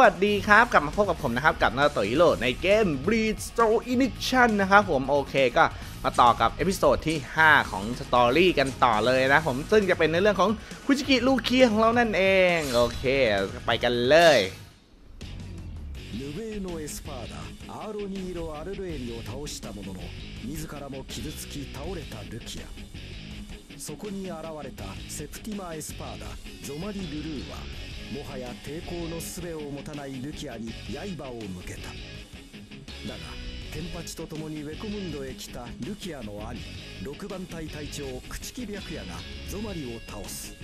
วัสดีครับ กลับมาพบกับผมนะครับ กับนาโตอิโรในเกม Bleed Story Ignition นะครับผมโอเคก็มาต่อกับเอพิโซดที่ 5 ของสตอรี่กันต่อเลยนะผมซึ่งจะเป็นในเรื่องของคุจิกิลูเคียของเรานั่นเอง โอเค ไปกันเลย ヌベーノエスパーダアーロニーロ・アルルエリを倒したものの自らも傷つき倒れたルキアそこに現れたセプティマ・エスパーダゾマリ・ルルーは もはや抵抗の術を持たないルキアに刃を向けただがテンパチと共にウェコムンドへ来たルキアの兄6番隊隊長朽木白夜がゾマリを倒す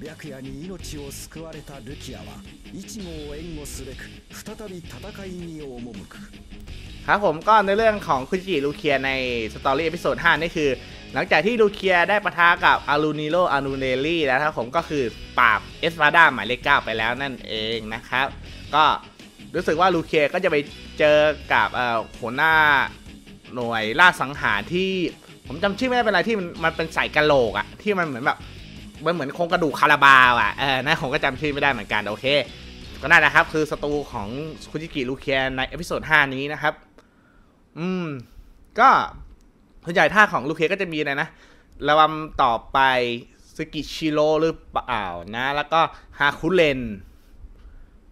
白夜に命を救われたルキアは一号を援護すべく再び戦いに赴く ครับผมก็ในเรื่องของคุจิกิลูเคียในสตอรี่เอพิโซด5นี่คือ หลังจากที่ลูเคียได้ปะทะกับอารูนิโรอารูเนลี่แล้วครับผมก็คือปราบเอสวาดาหมายเลขเก้าไปแล้วนั่นเองนะครับ ก็รู้สึกว่าลูเคียก็จะไปเจอกับหัวหน้าหน่วยล่าสังหารที่ผมจำชื่อไม่ได้เป็นอะไรที่มันมันเป็นใส่กะโหลกอะที่มันเหมือนแบบมันเหมือนโครงกระดูกคาราบาวอะเออนะผมก็จำชื่อไม่ได้เหมือนกันโอเค ก็นั่นนะครับ คือศัตรูของคุจิกิลูเคียในเอพิโซด5นี้นะครับ อืม ก็ ส่วนใหญ่ท่าของลูเคก็จะมีนะนะระวังต่อไปสกิชิโร่หรือเปล่านะ แล้วก็ฮาคุเลน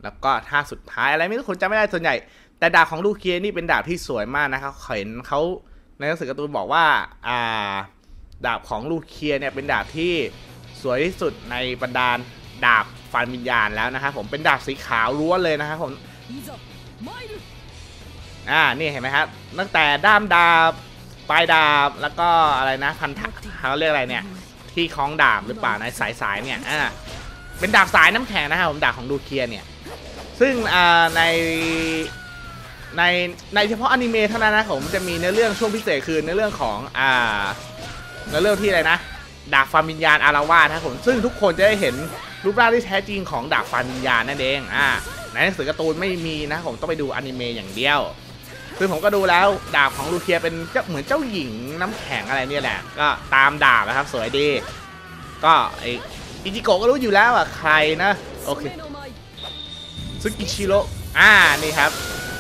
แล้วก็ท่าสุดท้ายอะไรไม่รู้คนจำไม่ได้ส่วนใหญ่ แต่ดาบของลูเคนี่เป็นดาบที่สวยมากนะครับเห็นเขาในหนังสือการ์ตูนบอกว่าอ่า ดาบของลูเคเนี่ยเป็นดาบที่สวยที่สุดในบรรดาดาบฟันวิญญาณแล้วนะครับผมเป็นดาบสีขาวล้วนเลยนะครับผมอ่านี่เห็นไหมครับตั้งแต่ด้ามดาบ ปลายดาบแล้วก็อะไรนะพันธะเขาเรียกอะไรเนี่ย ที่คล้องดาบหรือเปล่าในสายสายเนี่ยอ่าเป็นดาบสายน้ำแข็งนะครับผมดาบของดูเคียเนี่ย ซึ่งอ่าในในในเฉพาะอนิเมะเท่านั้นนะผมจะมีเนื้อเรื่องช่วงพิเศษคือเนื้อเรื่องของอ่าเนื้อเรื่องที่อะไรนะดาบฟันวิญญาณอาราวาสนะครับผมซึ่งทุกคนจะได้เห็นรูปร่างที่แท้จริงของดาบฟันวิญญาณนั่นเองอ่าในหนังสือการ์ตูนไม่มีนะผมต้องไปดูอนิเมะอย่างเดียว คือผมก็ดูแล้วดาบของลูเคียเป็นเหมือนเจ้าหญิงน้ำแข็งอะไรเนี่ยแหละ ก็ตามดาบนะครับ สวยดี ก็ไออิจิโกะก็รู้อยู่แล้วอะใครนะ โอเคซึกิชิโร่อ่านี่ครับ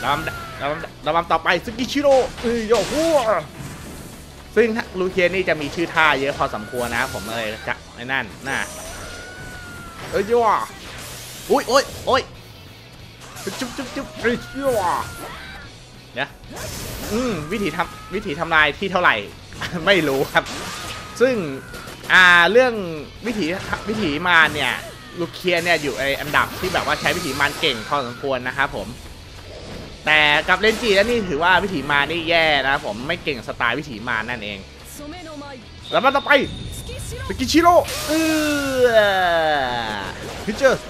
ลำลำลำต่อไปซึกิชิโร่เอ้ยโยหัวซึ่งลูเคียนี่จะมีชื่อท่าเยอะพอสมควรนะ ผมเลยจะไอ้นั่นน่ะเอ้ยโย่อุ้ยโอ้ยโอ้ยจุ๊บจุ๊บจุ๊บเอ้ยโย่ นี่อืมวิธีทำวิธีทำลายที่เท่าไหร่ ไม่รู้ครับ ซึ่งอ่าเรื่องวิธีวิธีมารเนี่ยลูเคียเนี่ยอยู่ในอันดับที่แบบว่าใช้วิธีมารเก่งพอสมควรนะครับผม แต่กับเลนจีแล้วนี่ถือว่าวิธีมานี่แย่นะผมไม่เก่งสไตล์วิธีมารนั่นเอง แล้วมาต่อไปสกิชิโร่เออพิเจอร์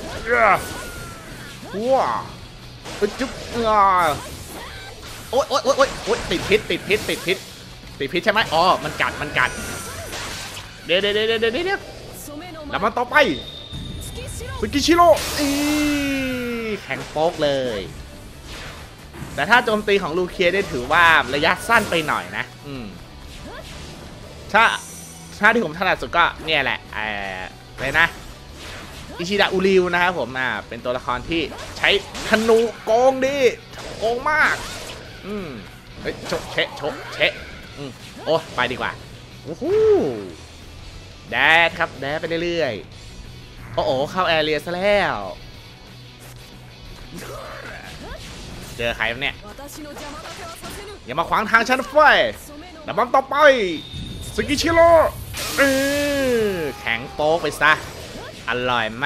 ว้าจุ๊บอ่อ โอ๊ยโอ๊ยโอ๊ยโอ๊ยติดพิษติดพิษติดพิษติดพิษใช่ไหมอ๋อมันกัดมันกัดเดี๋ยวเดี๋ยวเดี๋ยวเดี๋ยวแล้วมาต่อไปเป็นกิชิโร่อีแข็งโป๊กเลย แต่ถ้าโจมตีของลูเคียได้ถือว่าระยะสั้นไปหน่อยนะ อืมถ้าถ้าที่ผมถนัดสุดก็เนี่ยแหละเออเลยนะอิชิดะอุริวนะครับผมอ่าเป็นตัวละครที่ใช้ธนูโกงดีโกงมาก อืมเฮ้ยชกเชะชกเชะอืมโอ้ไปดีกว่าโอ้โหแดดครับแดดไปเรื่อยๆโอ้โหเข้าแอเรียซะแล้วเจอใครเนี่ยอย่ามาขวางทางฉันไฟดับมันต่อไปสกิชิโร่เออแข็งโป๊กไปซะอร่อยไหม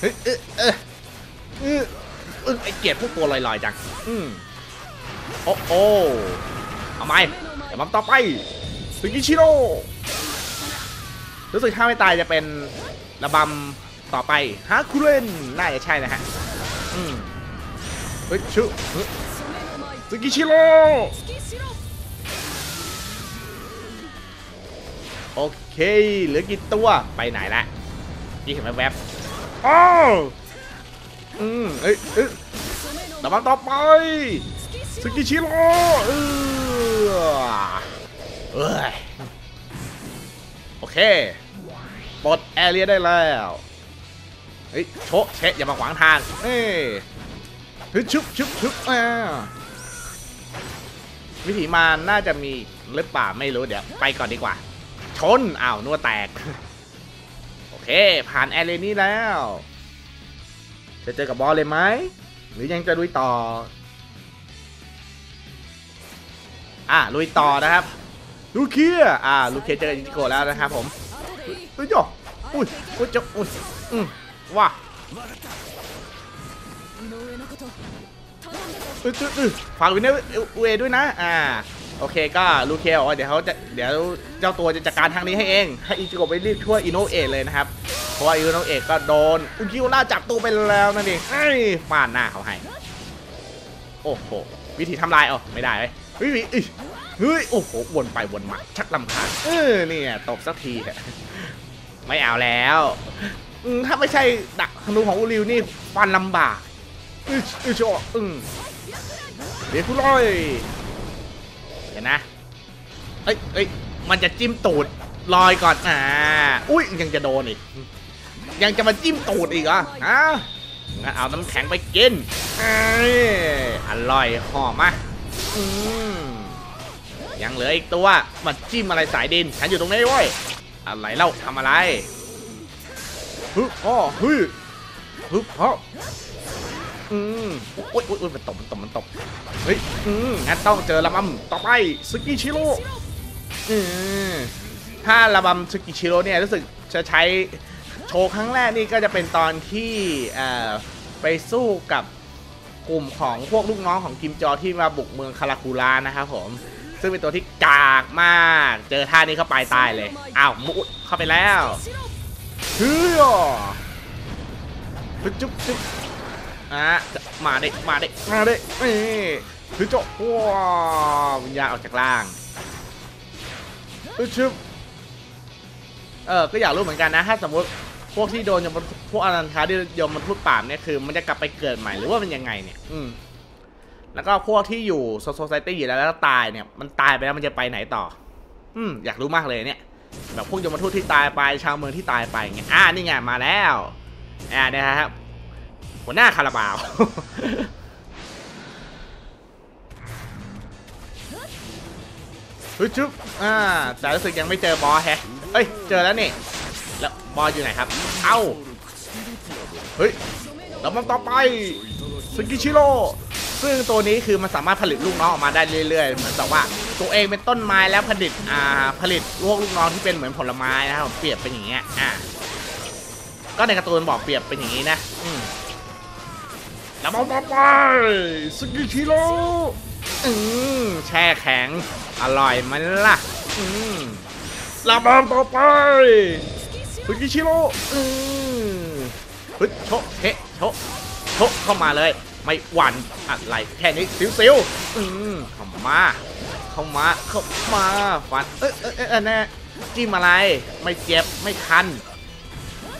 เออเออเออไอเกียดพวกตัวลอยๆจังอืม โอ้โหเอาไหมเดี๋มัต่อไปสึกิชิโร่รู้สึกถ้าไม่ตายจะเป็นระบำต่อไปฮะคุเรนน่าจะใช่นะฮะอืมเฮ้ยชุสึกิชิโร่โอเคเหลือกี่ตัวไปไหนละยี่เห็นไหมแวบอ้ออืมเอ้ยเอ้ยระบำต่อไป สกิชิโร่เออเอ้ยโอเคปลดแอเรียได้แล้วเฮ้ยโชะเชะอย่ามาขวางทางเอ้ฮ้ยชุบชุบชุบอ่าวิธีมาน่าจะมีหรือเปล่าไม่รู้เดี๋ยวไปก่อนดีกว่า ชนอ้าวนัวแตก โอเค ผ่านแอเรนี้แล้ว จะเจอกับบอสเลยไหม หรือยังจะลุยต่อ อะลุยต่อนะครับ ลูเคียอ่าลูเคียเจออิจิโกะแล้วนะครับผมอุ้ยโยอุ้ยอุ้ยจอุ้ยอืมว้าฝากวินเนอร์เวด้วยนะ อ่า โอเคก็ลูเคบอกว่าเดี๋ยวเขาจะเดี๋ยวเจ้าตัวจะจัดการทางนี้ให้เอง ให้อิจิโกะไปรีบช่วยอินโนเอทเลยนะครับ เพราะว่าอินโนเอทก็โดนอุกิโอล่าจับตัวไปแล้วนั่นเองไอ้ฟาดหน้าเขาให้ โอ้โห วิธีทำลายอ๋อไม่ได้เลย เฮ้ยเฮ้ยโอ้โหวนไปวนมาชักลำคาญเออเนี่ยตบสักทีเถอะไม่เอาแล้วถ้าไม่ใช่ดักธนูของอูริวนี่ฟันลำบากอืออือชอืมเดี๋ยวกูลอยเห็นนะเอ้ยเอ้ยมันจะจิ้มตูดลอยก่อนอ่าอุ้ยยังจะโดนอีกยังจะมาจิ้มตูดอีกเหรอฮะงั้นเอาน้ำแข็งไปกินออร่อยหอมมะอืม ยังเหลืออีกตัวมาจิ้มอะไรสายดิน ฉันอยู่ตรงนี้ว้ยอะไรเล่าทำอะไรฮึพ่อฮึฮึพ่ออืมโอ๊ยโอ๊ยโอ๊ยมันตบมันตบมันตบเฮ้ยอืมงั้นต้องเจอละมัมต่อไปสกิชิโร่อืมถ้าระบำสกิชิโร่เนี่ยรู้สึกจะใช้โชว์ครั้งแรกนี่ก็จะเป็นตอนที่เอ่อไปสู้กับ กลุ่มของพวกลูกน้องของกิมจอที่มาบุกเมืองคาราคูรานะครับผม ซึ่งเป็นตัวที่กากมาก เจอท่านี้เข้าไปตายเลย อ้าวมุดเข้าไปแล้วเฮ้ยจุ๊บจุ๊บจุ๊บอะมาเด็มาเด็มาเด็นี่คือโจ้ว้าววิญญาณออกจากล่างอึ๊บชึบเออก็อยากรู้เหมือนกันนะ ถ้าสมมติ พวกที่โดนยมพวกอนันทาที่ยมมันพูดปาบเนี่ยคือ มันจะกลับไปเกิดใหม่หรือว่ามันยังไงเนี่ย อืมแล้วก็พวกที่อยู่โซซไซตี้อยู่แล้วแล้วตายเนี่ย มันตายไปแล้วมันจะไปไหนต่อ อืมอยากรู้มากเลยเนี่ยแบบพวกยมทูตที่ตายไปชาวเมืองที่ตายไปเงี้ยอ่านี่ไงมาแล้วอ่าเนี่ยครับหัวหน้าคาราบาวเฮ้ยจุ๊บอ่าแต่รู้สึกยังไม่เจอบอสแฮะเอ้ยเจอแล้วนี่ บอสอยู่ไหนครับ เอ้า เฮ้ยแล้วมันต่อไปสกิชิโร่ซึ่งตัวนี้คือมันสามารถผลิตลูกน้องออกมาได้เรื่อยๆ เหมือนกับว่าตัวเองเป็นต้นไม้แล้วผลิตอ่าผลิตพวกลูกน้องที่เป็นเหมือนผลไม้นะครับเปรียบเป็นอย่างเงี้ยอ่าก็ในการ์ตูนบอกเปรียบเป็นอย่างนี้นะอืมแล้วมันต่อไปสกิชิโร่อืมแช่แข็ง อร่อยไหมันล่ะ อืมแล้วมันต่อไป สกิชิโร่อืมฮึดโชะเฮะโชะโชะเข้ามาเลย ไม่หวั่นอะไรแค่นี้สิวๆอืมเข้ามา เข้ามา เข้ามาฟันเอ้ยเอ้ยเอ้ยเอ้ยแน่จิ้มอะไร ไม่เจ็บ ไม่คัน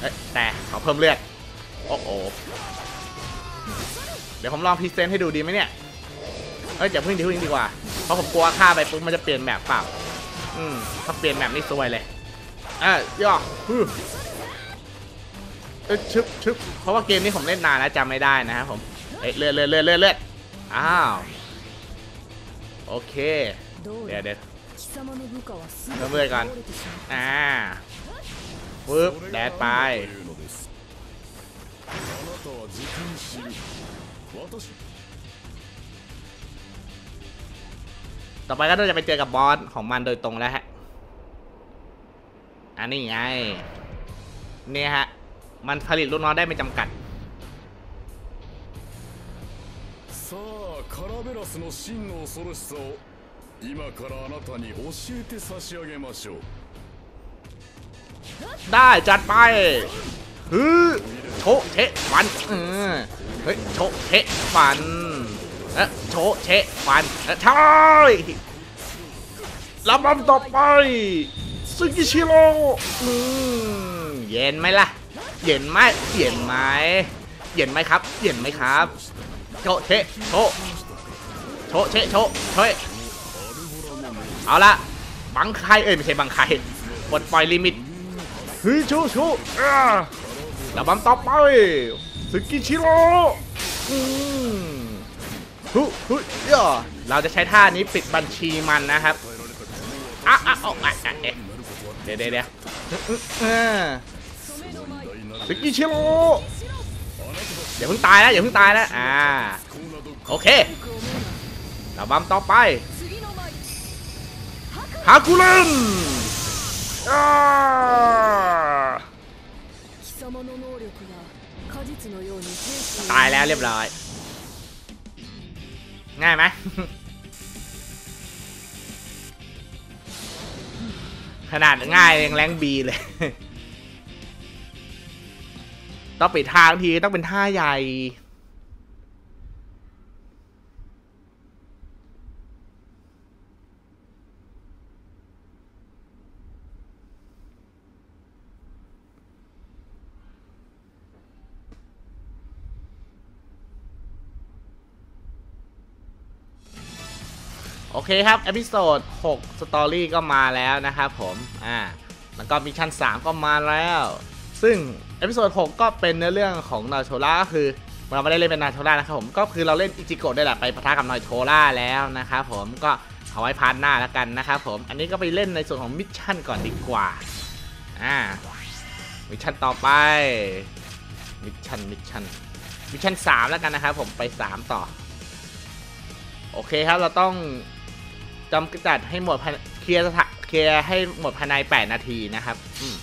เอ้ยแต่ขอเพิ่มเลือด โอ้โห เดี๋ยวผมลองพรีเซนต์ให้ดูดีไหมเนี่ย เอ้ยอย่าเพิ่งดีพึ่งดีกว่า เพราะผมกลัวฆ่าไปปุ๊บมันจะเปลี่ยนแบบเปล่า อืม ถ้าเปลี่ยนแบบนี่ซวยเลย อะย่อเออชึบชึบเพราะว่าเกมนี้ผมเล่นนานแล้วจำไม่ได้นะครับผมเอ้ยเลื่อนเลื่อนเลื่อนเลื่อนเลื่อนอ้าวโอเคเดี๋ยวเดี๋ยวเรื่อเลกันอ่าปึ๊บแดดไปต่อไปก็เราจะไปเจอกับบอสของมันโดยตรงแล้วฮะ อันนี้ไง เนี่ยฮะ มันผลิตลูกน้องได้ไม่จำกัด さあカラベラスの真の恐ろしさを今からあなたに教えて差し上げましょう ได้จัดไปฮึโชะเชะฟันเออเฮ้ยโชะเชะฟันเอะโชะเชะฟันเอะใช่ลำดับต่อไป ซึกิชิโร่อืมเย็นไหมล่ะ เย็นไหมเย็นไหมเย็นไหมครับ เย็นไหมครับ โชเชโชโชเชโชะเชเอาละบังใครเอ้ยไม่ใช่บังใครปลดปล่อยลิมิตเฮ้ยชูชูอ่าระบำต่อไปสึกิชิโร่อืมฮึฮึย่อเราจะใช้ท่านี้ปิดบัญชีมันนะครับอะอะอาอะอะเอ๊ะเเดี๋ยวเดี๋ยวสกิชิโร่อย่าเพิ่งตายนะอย่าเพิ่งตายนะอ่าโอเคระบำต่อไปฮาคุลันตายแล้วเรียบร้อย ง่ายไหม ขนาดง่ายยังแรงบีเลย ต้องปิดทางทีต้องเป็นท่าใหญ่ อเคครับเอพิโซด6สตอรี่ก็มาแล้วนะครับผม อ่า แล้วก็มิชชั่น 3 ก็มาแล้ว ซึ่งเอพิโซด6ก็เป็นเนื้อเรื่องของนาโชล่าก็คือเราไม่ได้เล่นเป็นนาโชล่านะครับผม ก็คือเราเล่นอิจิโกะได้แหละไปปะทะกับนอยโทล่าแล้วนะครับผม ก็เอาไว้พาร์ทหน้าแล้วกันนะครับผม อันนี้ก็ไปเล่นในส่วนของมิชชั่นก่อนดีกว่า อ่า มิชชั่นต่อไป มิชชั่น มิชชั่น มิชชั่น3แล้วกันนะครับผม ไป 3 ต่อ โอเคครับ เราต้อง จำกัดให้หมดเคลียร์สถาเคลียร์ให้หมดภายใน 8 นาทีนะครับอืม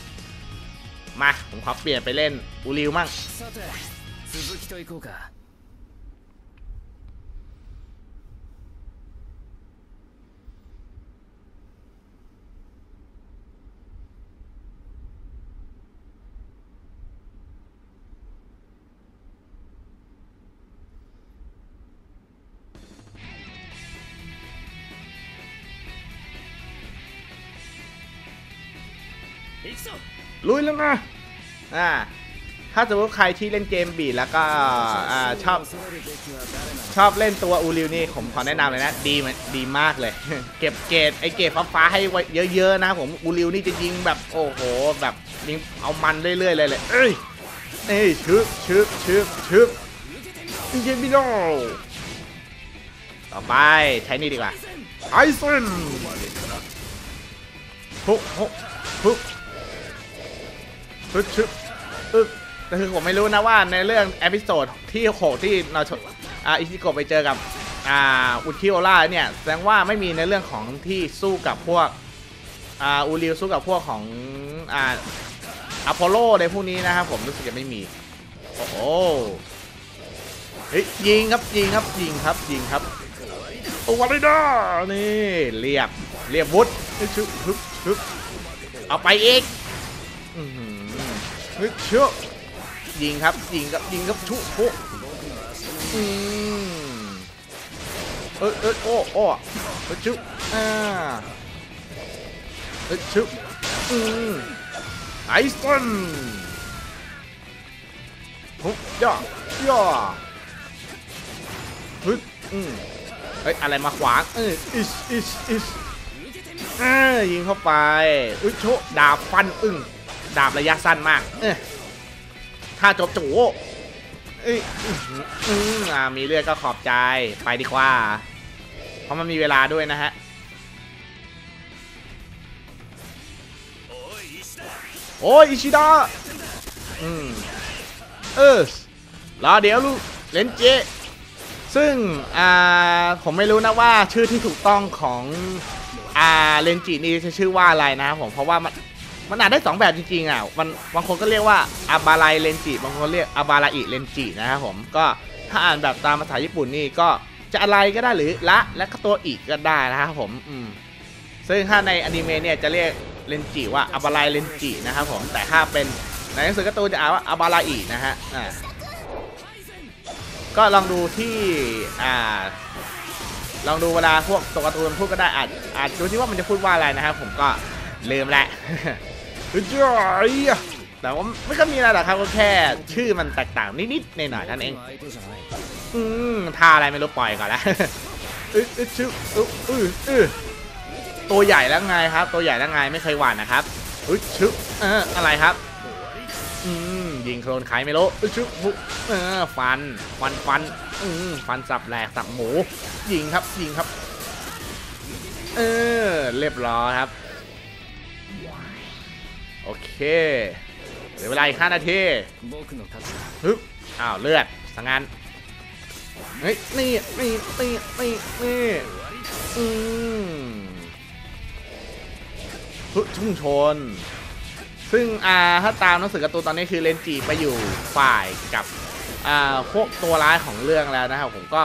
มาผมขอเปลี่ยนไปเล่นอูริวมั่ง ลุยแล้วนะอ่าถ้าสมมติใครที่เล่นเกมบีแล้วก็อ่าชอบชอบเล่นตัวอูริวนี่ผมขอแนะนำเลยนะ ดีมันดีมากเลย เก็บเกรดไอเกรดฟ้าให้ไว้เยอะๆนะ ผมอูริวนี่จะยิงแบบโอ้โหแบบยิงเอามันเรื่อยๆเลยเลยเอ้ยเอ้ยชึบชึบชึบชึบอินเจมิโนต่อไปใช้นี่ดีกว่าไอเซนฮุกฮุกฮุก ฮึดชึบอึบแต่คือผมไม่รู้นะว่าในเรื่องเอพิโซดที่โหที่นาชอ่าอิชิโกะไปเจอกับอ่าอุคิโอล่าเนี่ยแสดงว่าไม่มีในเรื่องของที่สู้กับพวกอ่าอูริวสู้กับพวกของอ่าอพอลโลในพวกนี้นะครับผมรู้สึกจะไม่มี โอ้โหเฮ้ยยิงครับยิงครับยิงครับยิงครับโอ้วันเลยนะนี่เรียบเรียบวุฒฮึบฮึบฮึบฮึบเอาไปอีกอื ฮ้ยเชื่อยิงครับยิงครับยิงครับชุโอ้อืมเอ้ยเอ้ยโอ้โอ้เฮ้ยชุอ่าเฮ้ยชุอืมไอซันฮุบย่อย่อฮึบอืมเฮ้ยอะไรมาขวางเอออิชอิชอิชเออยิงเข้าไปอุ้ยโชดาบฟันอึ้ง ดาบระยะสั้นมากเอ้ยถ้าจบจูเอ้ยอื้อหืออืมอ่ามีเลือดก็ขอบใจไปดีกว่า เพราะมันมีเวลาด้วยนะฮะโอ้ยอิชิดะอืมเออรอเดี๋ยวลูกเลนเจซึ่ง อ่า ผมไม่รู้นะว่าชื่อที่ถูกต้องของ อ่า เลนจินี่จะชื่อว่าอะไรนะครับผม เพราะว่า มันอ่านได้สองแบบจริงๆอะมันบางคนก็เรียกว่าอาบาไลเลนจิบางคนเรียกอาบาลาอิเลนจินะครับผมก็ถ้าอ่านแบบตามภาษาญี่ปุ่นนี่ก็จะอะไรก็ได้หรือละและก็ตัวอีกก็ได้นะครับผมอืมซึ่งถ้าในอนิเมะเนี่ยจะเรียกเลนจิว่าอาบาไลเลนจินะครับผมแต่ถ้าเป็นในหนังสือการ์ตูนจะอ่านว่าอาบาลาอินะฮะอ่าก็ลองดูที่อ่าลองดูเวลาพวกตัวการ์ตูนพูดก็ได้อาจอาจดูที่ว่ามันจะพูดว่าอะไรนะครับผมก็ลืมแหละ แต่ว่าไม่ก็มีอะไรหรอกครับก็แค่ชื่อมันแตกต่างนิดๆในหน่อยนั่นเอง อืมท่าอะไรไม่รู้ปล่อยก่อนละเออเอชื่อออเออเออตัวใหญ่แล้วไงครับ ตัวใหญ่แล้วไงไม่เคยหวานนะครับเออชื่อเอออะไรครับ อืมยิงโคลนไข่ไม่รู้เออชื่อเออฟันฟันฟันอืมฟันสับแหลกสับหมู ยิงครับยิงครับ เออเรียบร้อยครับ โอเคเหลือเวลาอีกห้านาทีฮึอ้าวเลือดสังงานเฮ้ยนี่นี่นี่นี่นี่อืมพุชุ่งชน ซึ่งอ่าถ้าตามหนังสือการ์ตูนตอนนี้คือเลนจีไปอยู่ฝ่ายกับอ่าพวกตัวร้ายของเรื่องแล้วนะครับผมก็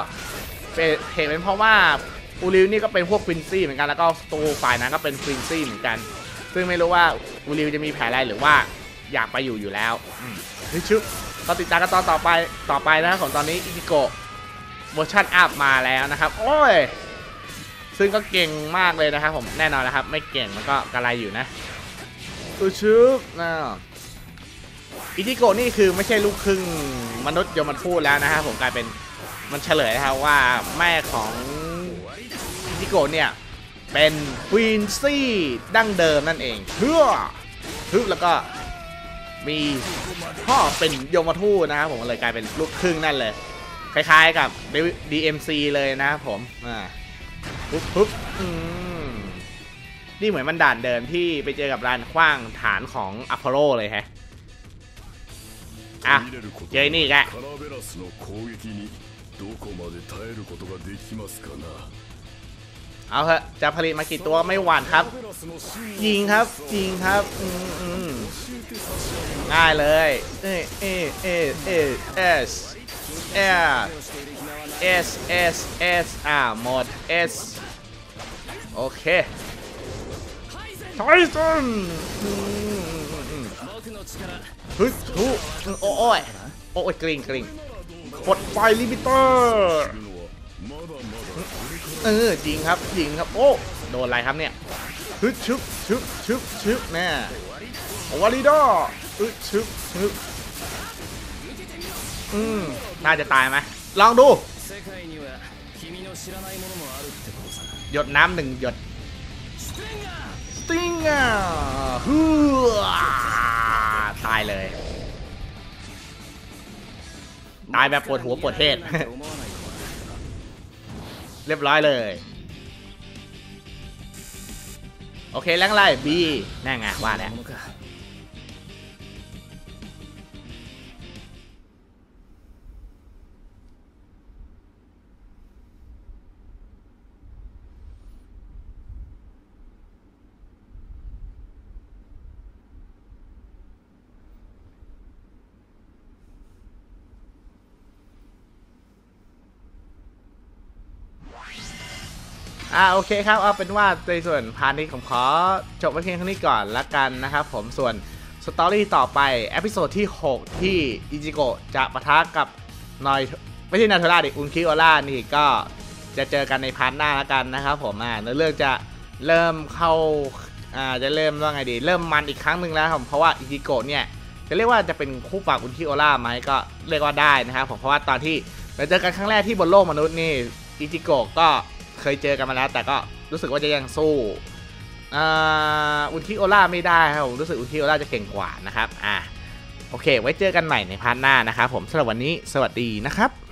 เหตุเป็นเพราะว่าอูริวนี่ก็เป็นพวกฟินซี่เหมือนกันแล้วก็ตัวฝ่ายนั้นก็เป็นฟินซี่เหมือนกัน ซึ่งไม่รู้ว่าอูริวจะมีแผนอะไรหรือว่าอยากไปอยู่อยู่แล้วอืมเฮ้ยชึบก็ติดตามกันตอนต่อไปต่อไปนะครับของตอนนี้อิจิโกะเวอร์ชันอัพมาแล้วนะครับ โอ้ย ซึ่งก็เก่งมากเลยนะครับผมแน่นอนนะครับ ไม่เก่งมันก็กระไรอยู่นะอุชึบนะอิจิโกะนี่คือไม่ใช่ลูกครึ่งมนุษย์ยมทูตแล้วนะฮะผมกลายเป็นมันเฉลยนะครับว่าแม่ของอิจิโกะเนี่ย เป็นควีนซี่ดั้งเดิมนั่นเองเพื่อทึบแล้วก็มีพ่อเป็นโยมทูนะครับผมเลยกลายเป็นลูกครึ่งนั่นเลย คล้ายๆกับ DMC เลยนะครับผมอ่าปุ๊บปุ๊บนี่เหมือนมันด่านเดิมที่ไปเจอกับร้านขว้างฐานของอะพอลโลเลยแฮะอะเจอนี่แก เอาเถอะจะผลิตมากี่ตัวไม่หวานครับ ยิงครับยิงครับง่ายเลย เอเอเอเอเอสเอสเอสเอสอ่าหมดเอสโอเคไทสันฮึดทุโอ้ยโอ้ยกริงกริงกดไฟลิมิเตอร์ เออจริงครับจริงครับโอ้โดนอะไรครับเนี่ยฮึชึบชึบชึบชึบแน่วอลลิดอฮึชึบชึบอืมน่าจะตายไหมลองดูหยดน้ำหนึ่งหยดสติงอะฮือตายเลย ตายแบบปวดหัวปวดเทศ เรียบร้อยเลย โอเคแล้วอะไร B นั่นไงว่าแล้ว อ่าโอเคครับเอาเป็นว่าในส่วนพาร์ทนี้ผมขอจบไว้เพียงเท่านี้ก่อนละกันนะครับผมส่วนสตอรี่ต่อไปเอพิโซดที่ 6 ที่อิจิโกะจะปะทะกับนอยไม่ใช่นาโทราดิอุนคิโอล่านี่ก็จะเจอกันในพาร์ทหน้าละกันนะครับผมอ่าเนื้อเรื่องจะเริ่มเข้าอ่าจะเริ่มว่าไงดี เริ่มมันอีกครั้งหนึ่งแล้วผมเพราะว่าอิจิโกะเนี่ยจะเรียกว่าจะเป็นคู่ปรับอุนคิโอล่าไหมก็เรียกว่าได้นะครับผมเพราะว่าตอนที่เราเจอกันครั้งแรกที่บนโลกมนุษย์นี่อิจิโกะก็ เคยเจอกันมาแล้ว แต่ก็รู้สึกว่าจะยังสู้อุนทิโอล่าไม่ได้ครับผมรู้สึกอุนทิโอล่าจะเก่งกว่านะครับ อะ โอเค ไว้เจอกันใหม่ในพาร์ทหน้านะครับผมสำหรับวันนี้สวัสดีนะครับ